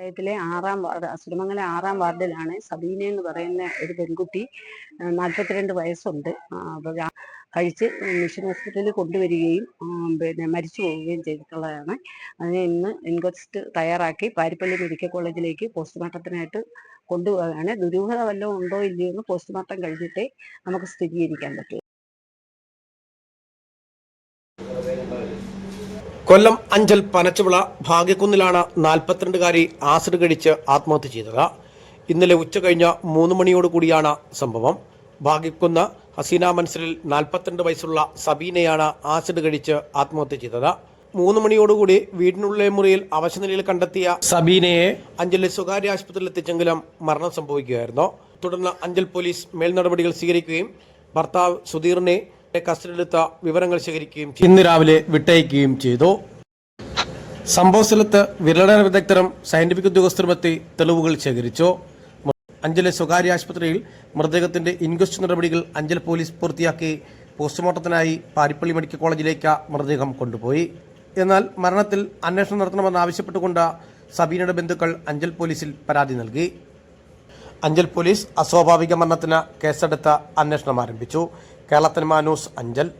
പഞ്ചായത്തിലെ ആറാം വാർഡ് അസുരമംഗലം ആറാം വാർഡിലാണ് സബീന എന്ന് പറയുന്ന ഒരു പെൺകുട്ടി നാൽപ്പത്തിരണ്ട് വയസ്സുണ്ട്. കഴിച്ച് മിഷൻ ഹോസ്പിറ്റലിൽ കൊണ്ടുവരികയും പിന്നെ മരിച്ചു പോവുകയും ചെയ്തിട്ടുള്ളതാണ്. അതിനെ ഇന്ന് ഇൻക്വസ്റ്റ് തയ്യാറാക്കി പാരിപ്പള്ളി മെഡിക്കൽ കോളേജിലേക്ക് പോസ്റ്റ്മോർട്ടത്തിനായിട്ട് കൊണ്ടുപോവുകയാണ്. ദുരൂഹത വല്ലതും ഉണ്ടോ ഇല്ലയോ എന്ന് പോസ്റ്റ്മോർട്ടം കഴിഞ്ഞിട്ടേ നമുക്ക് സ്ഥിരീകരിക്കാൻ പറ്റൂ. കൊല്ലം അഞ്ചൽ പനച്ചുവിള ഭാഗ്യക്കുന്നിലാണ് നാൽപ്പത്തിരണ്ടുകാരി ആസിഡ് കഴിച്ച് ആത്മഹത്യ ചെയ്തത്. ഇന്നലെ ഉച്ച കഴിഞ്ഞ മൂന്ന് മണിയോടുകൂടിയാണ് സംഭവം. ഭാഗ്യക്കുന്ന് ഹസീന മൻസലിൽ നാൽപ്പത്തിരണ്ട് വയസ്സുള്ള സബീനയാണ് ആസിഡ് കഴിച്ച് ആത്മഹത്യ ചെയ്തത്. മൂന്ന് മണിയോടുകൂടി വീടിനുള്ളിലെ മുറിയിൽ അവശനിലയിൽ കണ്ടെത്തിയ സബീനയെ അഞ്ചലിലെ സ്വകാര്യ ആശുപത്രിയിൽ എത്തിച്ചെങ്കിലും മരണം സംഭവിക്കുകയായിരുന്നു. തുടർന്ന് അഞ്ചൽ പോലീസ് മേൽനടപടികൾ സ്വീകരിക്കുകയും ഭർത്താവ് സുധീറിനെ കസ്റ്റഡിയിലെടുത്ത വിവരങ്ങൾ ശേഖരിക്കുകയും ഇന്ന് രാവിലെ വിട്ടയക്കുകയും ചെയ്തു. സംഭവ സ്ഥലത്ത് വിരളന വിദഗ്ധരും സയന്റിഫിക് ഉദ്യോഗസ്ഥരുമെത്തി തെളിവുകൾ ശേഖരിച്ചു. അഞ്ചലെ സ്വകാര്യ ആശുപത്രിയിൽ മൃതദേഹത്തിന്റെ ഇൻക്വസ്റ്റ് നടപടികൾ അഞ്ചൽ പോലീസ് പൂർത്തിയാക്കി. പോസ്റ്റ്മോർട്ടത്തിനായി പാരിപ്പള്ളി മെഡിക്കൽ കോളേജിലേക്ക് മൃതദേഹം കൊണ്ടുപോയി. എന്നാൽ മരണത്തിൽ അന്വേഷണം നടത്തണമെന്ന് ആവശ്യപ്പെട്ടുകൊണ്ട് സബീനയുടെ ബന്ധുക്കൾ അഞ്ചൽ പോലീസിൽ പരാതി നൽകി. അഞ്ചൽ പോലീസ് അസ്വാഭാവിക മരണത്തിന് കേസെടുത്ത് അന്വേഷണം ആരംഭിച്ചു. കേരളത്തിന് മാനൂസ് അഞ്ചൽ.